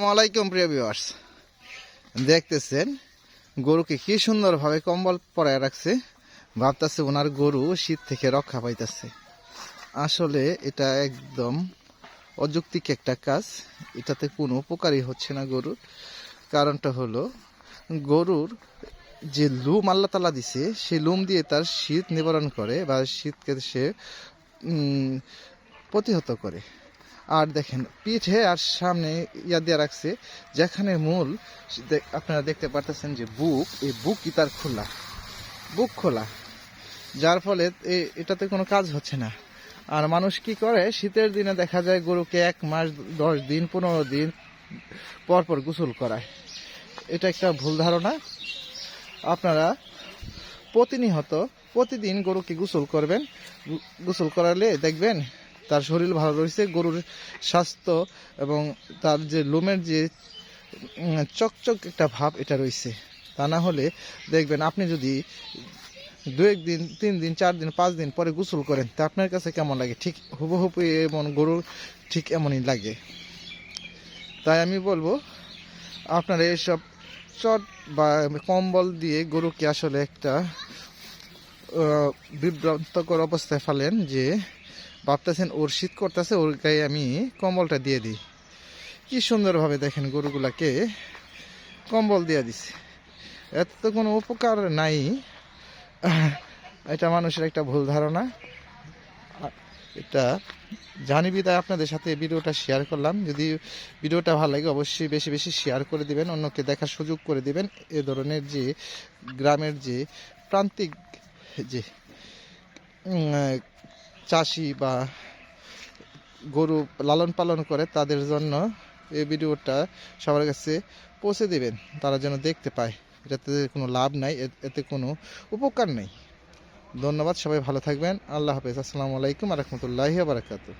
আসসালামাইকুম প্রিয় ভিউয়ার্স দেখতেছেন গরুকে কি সুন্দরভাবে কম্বল পরায় রাখছে। ভাবতেছে ওনার গরু শীত থেকে রক্ষা পাইতেছে। আসলে এটা একদম অযৌক্তিক একটা কাজ। এটাতে কোনো উপকারই হচ্ছে না গরুর। কারণটা হলো, গরুর যে লুম আল্লাহ তালা দিছে, সেই লুম দিয়ে তার শীত নিবারণ করে বা শীতকে সে প্রতিহত করে। আর দেখেন, পিঠে আর সামনে ইয়া দিয়ে রাখছে, যেখানে মূল আপনারা দেখতে পারতেছেন যে বুক, এই বুকই তার খোলা, বুক খোলা। যার ফলে এটাতে কোনো কাজ হচ্ছে না। আর মানুষ কি করে? শীতের দিনে দেখা যায় গরুকে এক মাস, দশ দিন, পনেরো দিন পর পর গোসল করায়। এটা একটা ভুল ধারণা। আপনারা প্রতিনিয়ত প্রতিদিন গরুকে গোসল করবেন। গোসল করালে দেখবেন তার শরীর ভালো রয়েছে, গরুর স্বাস্থ্য এবং তার যে লোমের যে চকচক একটা ভাব এটা রয়েছে। তা না হলে দেখবেন আপনি যদি দু একদিন, তিন দিন, চার দিন, পাঁচ দিন পরে গোসল করেন, তা আপনার কাছে কেমন লাগে? ঠিক হুবহুব এমন গরুর ঠিক এমনই লাগে। তাই আমি বলব, আপনারা এসব চট বা কম্বল দিয়ে গরুকে আসলে একটা বিভ্রান্তকর অবস্থায় ফেলেন যে ভাবতেছেন ওর শীত করতেছে, ওর গায়ে আমি কম্বলটা দিয়ে দিই। কি সুন্দরভাবে দেখেন গরুগুলাকে কম্বল দিয়ে দিছে। এত তো কোনো উপকার নাই। এটা মানুষের একটা ভুল ধারণা। এটা জানি বিদায় আপনাদের সাথে ভিডিওটা শেয়ার করলাম। যদি ভিডিওটা ভালো লাগে অবশ্যই বেশি বেশি শেয়ার করে দিবেন, অন্যকে দেখার সুযোগ করে দিবেন। এ ধরনের যে গ্রামের যে প্রান্তিক যে চাষি বা গরু লালন পালন করে তাদের জন্য এই ভিডিওটা সবার কাছে পৌঁছে দেবেন। তারা যেন দেখতে পায়। এটাতে কোনো লাভ নাই এতে কোনো উপকার নেই। ধন্যবাদ, সবাই ভালো থাকবেন। আল্লাহ হাফেজ। আসসালামু আলাইকুম রহমতুল্লাহি বারাকাতু